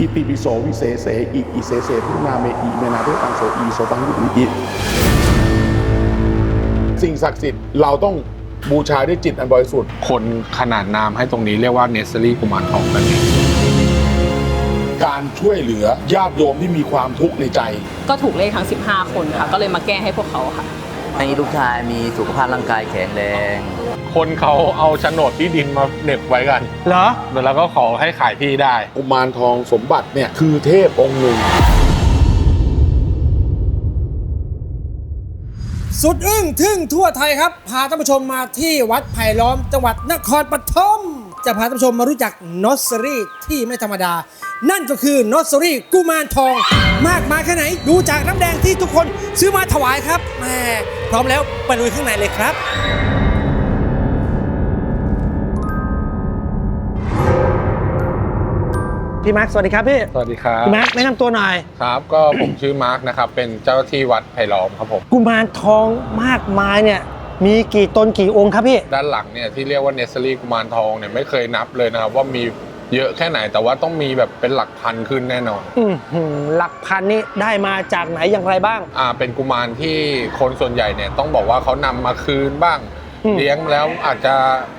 อิติปิโสวิเศษเสอิอิเสเสพุนาเมอิเมนาเทตังโสอีโสตังยุติอิสิ่งศักดิ์สิทธิ์เราต้องบูชาด้วยจิตอันบริสุทธิ์คนขนาดนามให้ตรงนี้เรียกว่าเนสซ r รี่กุมารทองกันเองการช่วยเหลือญาติโยมที่มีความทุกข์ในใจ ก็ถูกเลขทั้ง 15 คนค่ะ ก็เลยมาแก้ให้พวกเขาค่ะ ให้ลูกชายมีสุขภาพร่างกายแข็งแรง คนเขาเอาโฉนดที่ดินมาเหน็บไว้กันเหรอ แล้วก็ขอให้ขายที่ได้ กุมารทองสมบัติเนี่ยคือเทพองค์หนึ่ง สุดอึ้งทึ่งทั่วไทยครับ พาท่านผู้ชมมาที่วัดไผ่ล้อมจังหวัดนครปฐม จะพาท่านผู้ชมมารู้จักนอสซรี่ที่ไม่ธรรมดา นั่นก็คือนอสซรี่กุมารทอง มากมายแค่ไหน ดูจากน้ำแดงที่ทุกคนซื้อมาถวายครับแหมพร้อมแล้วไปลุยข้างในเลยครับ พี่มาร์คสวัสดีครับพี่สวัสดีครับพี่มาร์คแนะนำตัวหน่อย ครับก็ผมชื่อมาร์คนะครับเป็นเจ้าหน้าที่วัดไผ่ล้อมครับผม กุมารทองมากมายเนี่ย มีกี่ตนกี่องค์ครับพี่ ด้านหลังเนี่ยที่เรียกว่าเนสซ r รี่กุมารทองเนี่ยไม่เคยนับเลยนะครับว่ามีเยอะแค่ไหนแต่ว่าต้องมีแบบเป็นหลักพันขึ้นแน่นอน อื้อหือหลักพันนี่ได้มาจากไหนอย่างไรบ้าง อ่าเป็นกุมารที่คนส่วนใหญ่เนี่ยต้องบอกว่าเขานำมาคืนบ้าง อืมเลี้ยงแล้วอาจจะ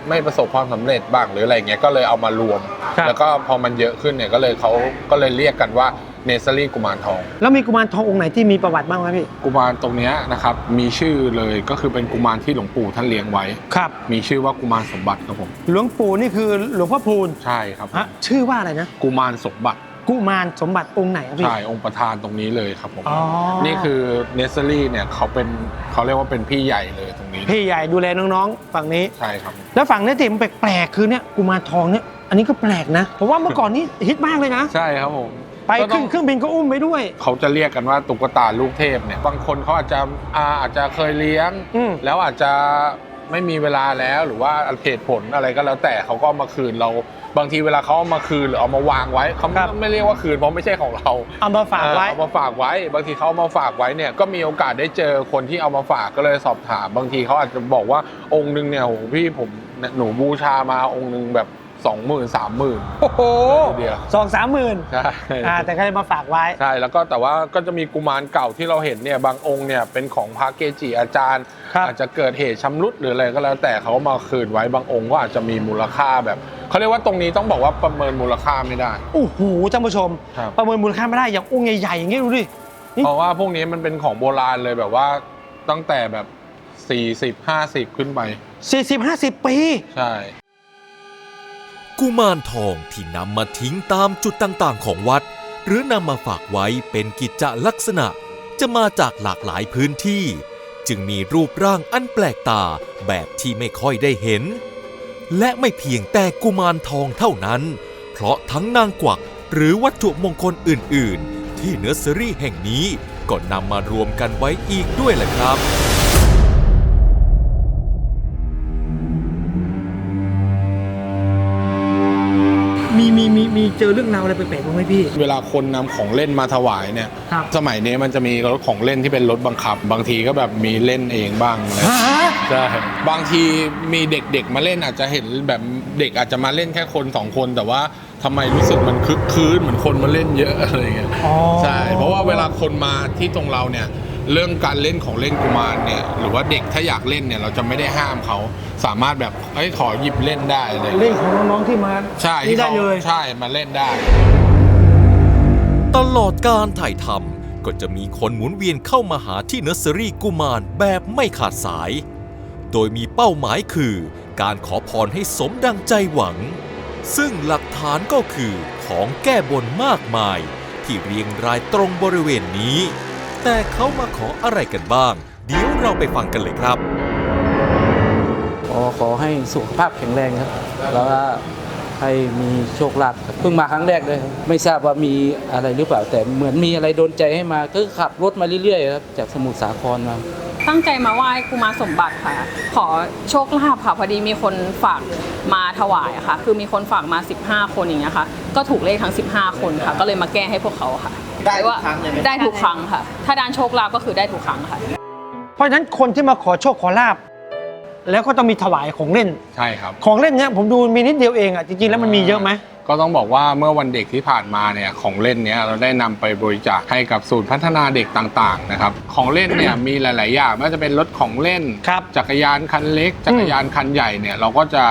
ไม่ประสบความสำเร็จบ้างหรืออะไรเงี้ยก็เลยเอามารวม ครับ แล้วก็พอมันเยอะขึ้นเนี่ยก็เลยเขาก็เลยเรียกกันว่า เนสซ r รี่กุมารทอง แล้วมีกุมารทององค์ไหนที่มีประวัติบ้างไหมพี่ กุมารตรงเนี้ยนะครับมีชื่อเลยก็คือเป็นกุมารที่หลวงปู่ท่านเลี้ยงไว้ ครับ มีชื่อว่ากุมารสมบัติครับผมหลวงปู่นี่คือหลวงพ่อพูนใช่ครับฮะชื่อว่าอะไรนะ กุมารสมบัติ กุมารสมบัติองค์ไหนครับพี่ ใช่องค์ประธานตรงนี้เลยครับผมอ๋อ นี่คือเนสซ r รี่เนี่ยเขาเป็นเขาเรียกว่าเป็นพี่ใหญ่เลยตรงนี้พี่ใหญ่ดูแลน้องๆ ฝั่งนี้ ใช่ครับแล้วฝั่งนี้ที่มันแปลกๆคือเนี่ยกุมารทองเนี่ยอันนี้ก็แปลกนะผมว่าเมื่อก่อนนี่ฮิตมากเลยนะ ใช่ครับผม ไปก็ต้ขึ้นเครื่องบินก็อุ้มไปด้วย เขาจะเรียกกันว่าตุ๊กตาลูกเทพเนี่ยบางคนเขาอาจจะอาอาจจะเคยเลี้ยง อืม แล้วอาจจะไม่มีเวลาแล้วหรือว่าเหตุผลอะไรก็แล้วแต่เขาก็เอามาคืนเรา บางทีเวลาเขาเอามาคืนหรือเอามาวางไว้เขาไม่ไม่เรียกว่าคืนเพราะไม่ใช่ของเราเอามาฝากไว้เอเอามาฝากไว้ บางทีเขาเอามาฝากไว้เนี่ยก็มีโอกาสได้เจอคนที่เอามาฝากก็เลยสอบถาม บางทีเขาอาจจะบอกว่าองค์หนึงเนี่ยโหพี่ผมหนูบูชามาองค์หนึงแบบ สองหมื่นสามหมื่น โอ้โหเดียว สองสามหมื่นใช่อ่าแต่ก็เลยมาฝากไว้ ใช่แล้วก็แต่ว่าก็จะมีกุมารเก่าที่เราเห็นเนี่ยบางองค์เนี่ยเป็นของพระเกจิอาจารย์ ครับอาจจะเกิดเหตุชำรุดหรืออะไรก็แล้วแต่เขามาคืนไว้บางองค์ก็อาจจะมีมูลค่าแบบเขาเรียกว่าตรงนี้ต้องบอกว่าประเมินมูลค่าไม่ได้ โอ้โหท่านผู้ชม ครับ ประเมินมูลค่าไม่ได้อย่างองค์ใหญ่ๆอย่างนี้ดูดินี่เพราะว่าพวกนี้มันเป็นของโบราณเลยแบบว่าตั้งแต่แบบ 40 50 ขึ้นไป 40 50 ปี ใช่ กุมารทองที่นำมาทิ้งตามจุดต่างๆ ของวัด หรือนำมาฝากไว้เป็นกิจจลักษณะ จะมาจากหลากหลายพื้นที่ จึงมีรูปร่างอันแปลกตาแบบที่ไม่ค่อยได้เห็น และไม่เพียงแต่กุมารทองเท่านั้น เพราะทั้งนางกวักหรือวัตถุมงคลอื่น ๆ ที่เนอร์เซอรี่แห่งนี้ก็นำมารวมกันไว้อีกด้วยแหละครับ มีมีมีมีเจอเรื่องราวอะไรแปลกๆบ้างไหมพี่ เวลาคนนำของเล่นมาถวายเนี่ย ครับ สมัยนี้มันจะมีรถของเล่นที่เป็นรถบังคับ บางทีก็แบบมีเล่นเองบ้างอะไรฮะใช่บางทีมีเด็กๆมาเล่นอาจจะเห็นแบบเด็กอาจจะมาเล่นแค่คนสองคน แต่ว่าทำไมรู้สึกมันคึกคืนเหมือนคนมาเล่นเยอะอะไรอย่างเงี้ย อ๋อ ใช่ เพราะว่าเวลาคนมาที่ตรงเราเนี่ย เรื่องการเล่นของเล่นกุมารเนี่ยหรือว่าเด็กถ้าอยากเล่นเนี่ยเราจะไม่ได้ห้ามเขาสามารถแบบเอ้ยขอหยิบเล่นได้อะไรอย่างเล่เงี้นยของน้องๆที่มาใช่นี่ที่ได้เขาเลยใช่มาเล่นได้ ตลอดการถ่ายทำก็จะมีคนหมุนเวียนเข้ามาหาที่เนอร์เซอรี่กุมารแบบไม่ขาดสาย โดยมีเป้าหมายคือการขอพรให้สมดังใจหวัง ซึ่งหลักฐานก็คือของแก้บนมากมาย ที่เรียงรายตรงบริเวณนี้ แต่เขามาขออะไรกันบ้าง เดี๋ยวเราไปฟังกันเลยครับขอขอให้สุขภาพแข็งแรงครับ แล้วก็ให้มีโชคลาภครับเพิ่งมาครั้งแรกเลยครับไม่ทราบว่ามีอะไรหรือเปล่า แต่เหมือนมีอะไรโดนใจให้มาก็ขับรถมาเรื่อยๆครับจากสมุทรสาครมา ตั้งใจมาไหว้กุมารสมบัติค่ะ ขอโชคลาภค่ะพอดีมีคนฝากมาถวายอะค่ะ คือมีคนฝากมา 15 คนอย่างเงี้ยค่ะ ก็ถูกเลขทั้ง 15 คนค่ะ ก็เลยมาแก้ให้พวกเขาค่ะ ได้ทุกว่าครั้งเลยไหม ได้ทุกครั้งค่ะ ถ้าด้านโชคลาภก็คือได้ทุกครั้งค่ะ เพราะฉะนั้นคนที่มาขอโชคขอลาบแล้วก็ต้องมีถวายของเล่น ใช่ครับ ของเล่นเนี้ยผมดูมีนิดเดียวเองอะจริงๆแล้วมันมีเยอะไหม ก็ต้องบอกว่าเมื่อวันเด็กที่ผ่านมาเนี่ยของเล่นเนี้ยเราได้นำไปบริจาคให้กับศูนย์พัฒนาเด็กต่าง ๆ นะครับ ของเล่นเนี่ย มีหลาย ๆ อย่างไม่ว่าจะเป็นรถของเล่น ครับจักรยานคันเล็ก จักรยานคันใหญ่เนี่ยเราก็จะ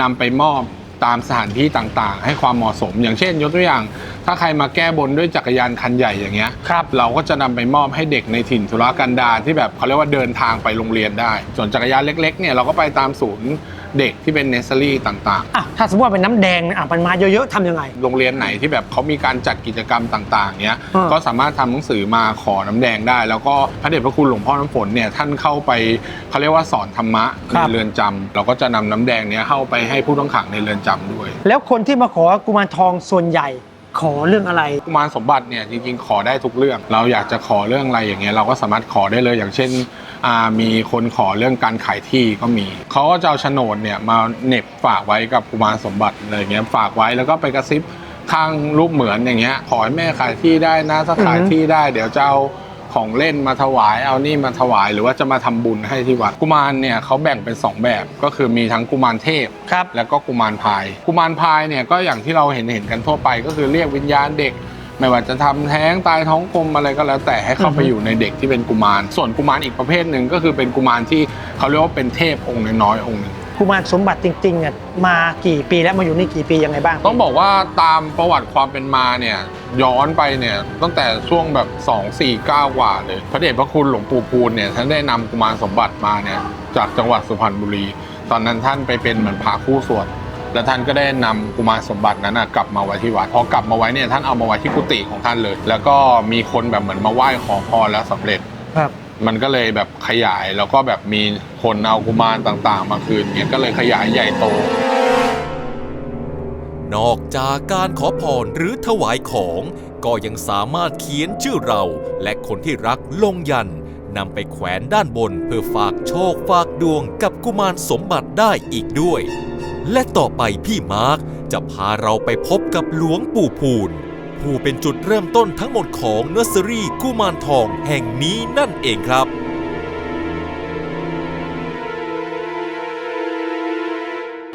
นำไปมอบ ตามสถานที่ต่างๆ ให้ความเหมาะสม อย่างเช่น ยกตัวอย่าง ถ้าใครมาแก้บนด้วยจักรยานคันใหญ่อย่างเงี้ยครับเราก็จะนำไปมอบให้เด็กในถิ่นธุรกันดารที่แบบเขาเรียกว่าเดินทางไปโรงเรียนได้ ส่วนจักรยานเล็กๆเนี่ยเราก็ไปตามศูนย์ เด็กที่เป็นเนสเซอรี่ต่างๆอะถ้าสมมติว่าเป็นน้ำแดงอะมันมาเยอะๆทำยังไงโรงเรียนไหนที่แบบเขามีการจัดกิจกรรมต่างๆเนี้ยอ่า ก็สามารถทำหนังสือมาขอน้ำแดงได้ แล้วก็พระเดชพระคุณหลวงพ่อน้ำฝนเนี่ยท่านเข้าไปเขาเรียกว่าสอนธรรมะครัในบเรือนจำเราก็จะนำน้ำแดงเนี้ยเข้าไปให้ผู้ต้องขังในเรือนจำด้วย แล้วคนที่มาขอกุมารทองส่วนใหญ่ ขอเรื่องอะไร กุมารสมบัติเนี่ยจริงๆ ขอได้ทุกเรื่อง เราอยากจะขอเรื่องอะไรอย่างเงี้ยเราก็สามารถขอได้เลยอย่างเช่นอ่ามีคนขอเรื่องการขายที่ก็มีเขาก็จะเอาโฉนดเนี่ยมาเหน็บฝากไว้กับกุมารสมบัติอะไรเงี้ยฝากไว้แล้วก็ไปกระซิบข้างรูปเหมือนอย่างเงี้ยขอให้แม่ขายที่ได้นะถ้าขายที่ได้ เดี๋ยวจะเอา ของเล่นมาถวายเอานี่มาถวายหรือว่าจะมาทำบุญให้ที่วัดกุมารเนี่ยเขาแบ่งเป็นสองแบบก็คือมีทั้งกุมารเทพครับแล้วก็กุมารพาย กุมารพายเนี่ยก็อย่างที่เราเห็นเห็นกันทั่วไปก็คือเรียกวิญญาณเด็กไม่ว่าจะทำแท้งตายท้องกลมอะไรก็แล้วแต่ให้เข้าไปอือฮึอยู่ในเด็กที่เป็นกุมาร ส่วนกุมารอีกประเภทหนึ่งก็คือเป็นกุมารที่เขาเรียกว่าเป็นเทพองค์น้อยๆองค์หนึ่ง กุมารสมบัติจริงๆอะมากี่ปีแล้วมาอยู่นี่กี่ปียังไงบ้าง ต้องบอกว่าตามประวัติความเป็นมาเนี่ยย้อนไปเนี่ยตั้งแต่ช่วงแบบ 2 4 9 กว่าเลย พระเดชพระคุณหลวงปู่พูนเนี่ยท่านได้นำกุมารสมบัติมาเนี่ยจากจังหวัดสุพรรณบุรี ตอนนั้นท่านไปเป็นเหมือนพระคู่สวดแล้วท่านก็ได้นำกุมารสมบัตินั้นนะกลับมาไว้ที่วัดพอกลับมาไว้เนี่ยท่านเอามาไว้ที่กุฏิของท่านเลย แล้วก็มีคนแบบเหมือนมาไหว้ขอพรแล้วสำเร็จ ครับ มันก็เลยแบบขยายแล้วก็แบบมีคนเอากุมารต่างๆ มาคืนเนี่ยก็เลยขยายใหญ่โต นอกจากการขอพรหรือถวายของ ก็ยังสามารถเขียนชื่อเราและคนที่รักลงยันนำไปแขวนด้านบนเพื่อฝากโชคฝากดวงกับกุมารสมบัติได้อีกด้วย และต่อไปพี่มาร์คจะพาเราไปพบกับหลวงปู่พูน ผู้เป็นจุดเริ่มต้นทั้งหมดของเนอร์เซอรี่กุมารทองแห่งนี้นั่นเองครับ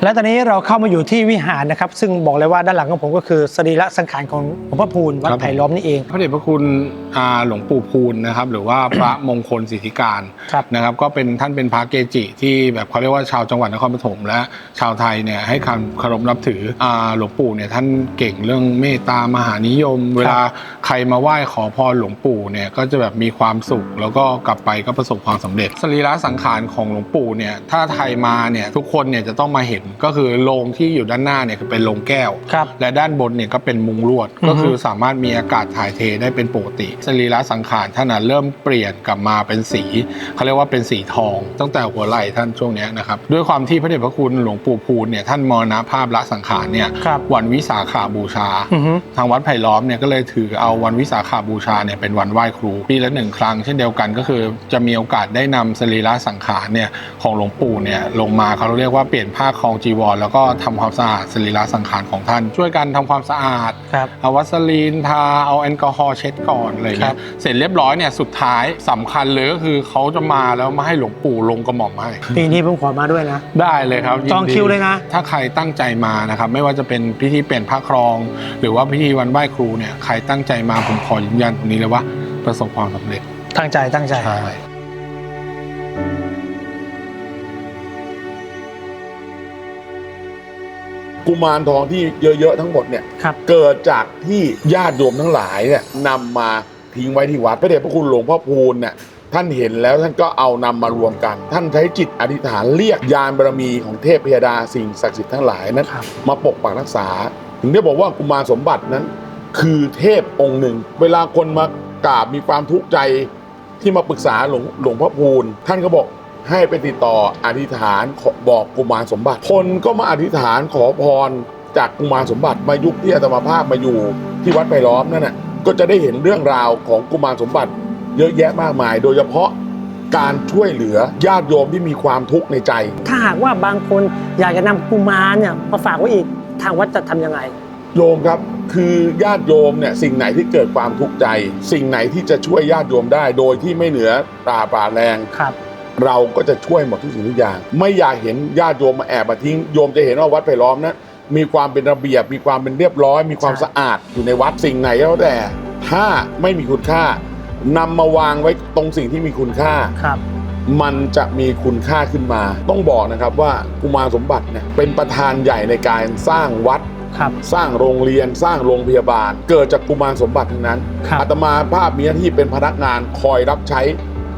และตอนนี้เราเข้ามาอยู่ที่วิหารนะครับ ซึ่งบอกเลยว่าด้านหลังของผมก็คือสรีระสังขารของหลวงพ่อพูนวัดครับไผ่ล้อมนี่เอง พระเดชพระคุณอ่าหลวงปู่พูนนะครับ หรือว่าพระมงคลสิทธิการครับนะครับ ก็เป็นท่านเป็นพระเกจิที่แบบเขาเรียกว่าชาวจังหวัดนครปฐมและชาวไทยเนี่ยให้คำเคารพนับถืออ่าหลวงปู่เนี่ยท่านเก่งเรื่องเมตตามหานิยม เวลาใครมาไหว้ขอพรหลวงปู่เนี่ยก็จะแบบมีความสุข แล้วก็กลับไปก็ประสบความสำเร็จ สรีระสังขารของหลวงปู่เนี่ยถ้าใครมาเนี่ยทุกคนเนี่ยจะต้องมาเห็นก็คือโรงที่อยู่ด้านหน้าเนี่ยคือเป็นโรงแก้ว ครับและด้านบนเนี่ยก็เป็นมุงลวด อือฮึ ก็คือสามารถมีอากาศถ่ายเทได้เป็นปกติ สรีระสังขารท่านนะเริ่มเปลี่ยนกลับมาเป็นสีเขาเรียกว่าเป็นสีทอง ตั้งแต่หัวไหล่ท่านช่วงเนี้ยนะครับด้วยความที่พระเดชพระคุณหลวงปู่พูนเนี่ยท่านมรณภาพละสังขารเนี่ยครับวันวิสาขาบูชา อือฮึ ทางวัดไผ่ล้อมเนี่ยก็เลยถือเอาวันวิสาขาบูชาเนี่ยเป็นวันไหว้ครูปีละหนึ่งครั้งเช่นเดียวกันก็คือจะมีโอกาสได้นำสรีระสังขารเนี่ยของหลวงปู่เนี่ยลงมาเขาเรียกว่าเปลี่ยนผ้าคลองจีวร แล้วก็ทำความสะอาดสรีระสังขารของท่าน ช่วยกันทำความสะอาดครับเอาวัสลีนทาเอาแอลกอฮอล์เช็ดก่อนอะไรครัเงี้บยเสร็จเรียบร้อยเนี่ยสุดท้ายสำคัญเลยก็คือเขาจะมาแล้วมาให้หลวงปู่ลงกระหม่อมให้ปีนี้ผมขอมาด้วยนะ ได้เลยครับยินดีจองคิวเลยนะ ถ้าใครตั้งใจมานะครับไม่ว่าจะเป็นพิธีเปลี่ยนผ้าครอง หรือว่าพิธีวันไหว้ครูเนี่ยใครตั้งใจมาผมขอยืนยันตรงนี้เลยว่าประสบความสำเร็จตั้งใจตั้งใจใช่ กุมารทองที่เยอะๆทั้งหมดเนี่ยครับ เกิดจากที่ญาติโยมทั้งหลายเนี่ยนำมาทิ้งไว้ที่วัดพระเดชพระคุณหลวงพ่อพูนเนี่ยท่านเห็นแล้วท่านก็เอานำมารวมกัน ท่านใช้จิตอธิษฐานเรียกยานบารมีของเทพพยดาสิ่งศักดิ์สิทธิ์ทั้งหลายนั้นครับ มาปกปักรักษา ถึงได้บอกว่ากุมารสมบัตินั้น คือเทพองค์หนึ่ง เวลาคนมากราบมีความทุกข์ใจที่มาปรึกษาหลวงหลวงพ่อพูนท่านก็บอก ให้ไปติดต่ออธิษฐานขอบอกกุมารสมบัติ คนก็มาอธิษฐานขอพรจากกุมารสมบัติมายุคที่อาตมาภาพมาอยู่ที่วัดไผ่ล้อมนั่นน่ะก็จะได้เห็นเรื่องราวของกุมารสมบัติ เยอะแยะมากมาย โดยเฉพาะการช่วยเหลือญาติโยมที่มีความทุกข์ในใจ ถ้าหากว่าบางคนอยากจะนำกุมารเนี่ยมาฝากไว้อีกทางวัดจะทำยังไง โยมครับคือญาติโยมเนี่ยสิ่งไหนที่เกิดความทุกข์ใจ สิ่งไหนที่จะช่วยญาติโยมได้ โดยที่ไม่เหนือตราป่าแรง ครับ เราก็จะช่วยหมดทุกสิ่งทุกอย่าง ไม่อยากเห็นญาติโยมมาแอบมาทิ้งโยมจะเห็นว่าวัดไผ่ล้อมนะมีความเป็นระเบียบ มีความเป็นเรียบร้อย มีความใช่สะอาดอยู่ในวัดสิ่งไหนก็แล้วแต่ ถ้าไม่มีคุณค่านำมาวางไว้ตรงสิ่งที่มีคุณค่า ครับ มันจะมีคุณค่าขึ้นมา ต้องบอกนะครับว่ากุมารสมบัติเนี่ยเป็นประธานใหญ่ในการสร้างวัด ครับ สร้างโรงเรียนสร้างโรงพยาบาล เกิดจากกุมารสมบัติทั้งนั้นครับ อาตมาภาพมีหน้าที่เป็นพนักงานคอยรับใช้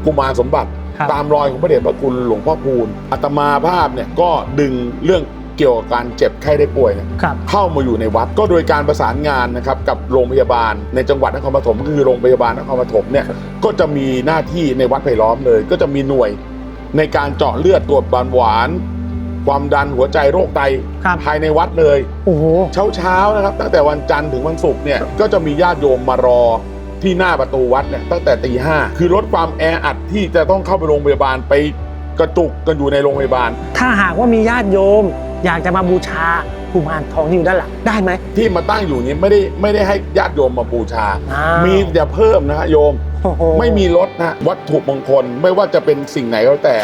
กุมารสมบัติครับ ตามรอยของพระเดชพระคุณหลวงพ่อพูนอาตมาภาพเนี่ยก็ดึงเรื่องเกี่ยวกับการเจ็บไข้ได้ป่วยเนี่ยครับเข้ามาอยู่ในวัดก็โดยการประสานงานนะครับกับโรงพยาบาลในจังหวัดนครปฐมก็คือโรงพยาบาลนครปฐมเนี่ยก็จะมีหน้าที่ในวัดไผ่ล้อมเลย ก็จะมีหน่วยในการเจาะเลือดตรวจเบาหวาน ความดันหัวใจโรคไตครับภายในวัดเลยโอ้โหเช้าเช้าๆนะครับ ตั้งแต่วันจันทร์ถึงวันศุกร์เนี่ยก็จะมีญาติโยมมารอ ที่หน้าประตูวัดเนี่ยตั้งแต่ตีห้าคือลดความแออัดที่จะต้องเข้าไปโรงพยาบาลไปกระจุกกันอยู่ในโรงพยาบาล ถ้าหากว่ามีญาติโยม อยากจะมาบูชากุมารทองที่อยู่ด้านหลังได้ไหม ที่มาตั้งอยู่นี้ไม่ได้ไม่ได้ให้ญาติโยมมาบูชา อ้าว มีแต่เพิ่มนะฮะโยม โอ้โหไม่มีลดนะวัตถุมงคลไม่ว่าจะเป็นสิ่งไหนก็แล้วแต่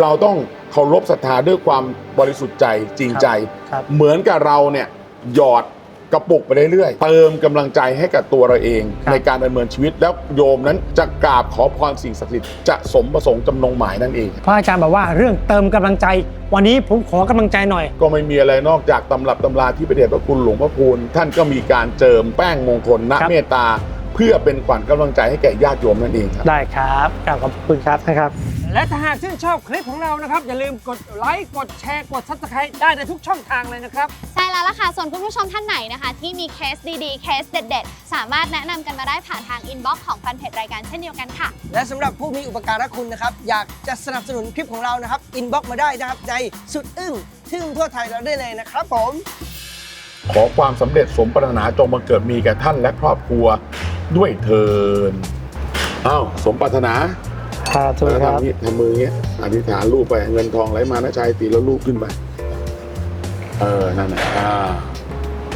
เราต้องเคารพศรัทธาด้วยความบริสุทธิ์ใจจริงใจ ครับ เหมือนกับเราเนี่ยหยอด กระปุกไปเรื่อยๆ เติมกำลังใจให้กับตัวเราเอง ครับ ในการดำเนินชีวิตแล้วโยมนั้นจะกราบขอพรสิ่งศักดิ์สิทธิ์จะสมประสงค์จำนงหมายนั่นเอง พระอาจารย์บอกว่าเรื่องเติมกำลังใจ วันนี้ผมขอกำลังใจหน่อย ก็ไม่มีอะไรนอกจากตำรับตำราที่พระเดชพระคุณหลวงพ่อพูนท่านก็มีการเจิมแป้งมงคลณครับ เมตตา เพื่อเป็นขวัญกำลังใจให้แก่ญาติโยมนั่นเองครับ ได้ครับกราบขอบคุณครับนะครับ และถ้าหากชื่นชอบคลิปของเรานะครับ อย่าลืมกดไลค์กดแชร์กด subscribe ได้ในทุกช่องทางเลยนะครับ ใช่แล้วล่ะค่ะ ส่วนคุณผู้ชมท่านไหนนะคะ ที่มีเคสดีๆ เคสเด็ด ๆ สามารถแนะนำกันมาได้ผ่านทางอินบ็อกซ์ของแฟนเพจรายการเช่นเดียวกันค่ะ และสำหรับผู้มีอุปการะคุณนะครับ อยากจะสนับสนุนคลิปของเรานะครับ อินบ็อกมาได้นะครับ ในสุดอึ้งทึ่งทั่วไทยเราได้เลยนะครับผม ขอความสำเร็จสมปรารถนาจงบังเกิดมีแก่ท่านและครอบครัวด้วยเทินอ้าวสมปรารถนา ครับทุกแล้วครับ ทำนี้ทำมืออย่างเงี้ยอธิษฐานรูปไปเงินทองไหลมานะชายตีแล้วรูปขึ้นไปเออนั่นแหละอ่า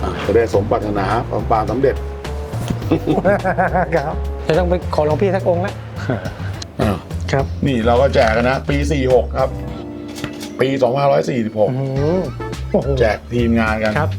อ่าจะได้สมปรารถนาความปรารถนาสำเร็จครับจะต้องไปขอหลวงพี่สักองค์แล้วอ้าวครับนี่เราก็แจกกันนะ ปี 46 ครับ ปี อื2546มโอ้โหแจกทีมงานกัน ครับ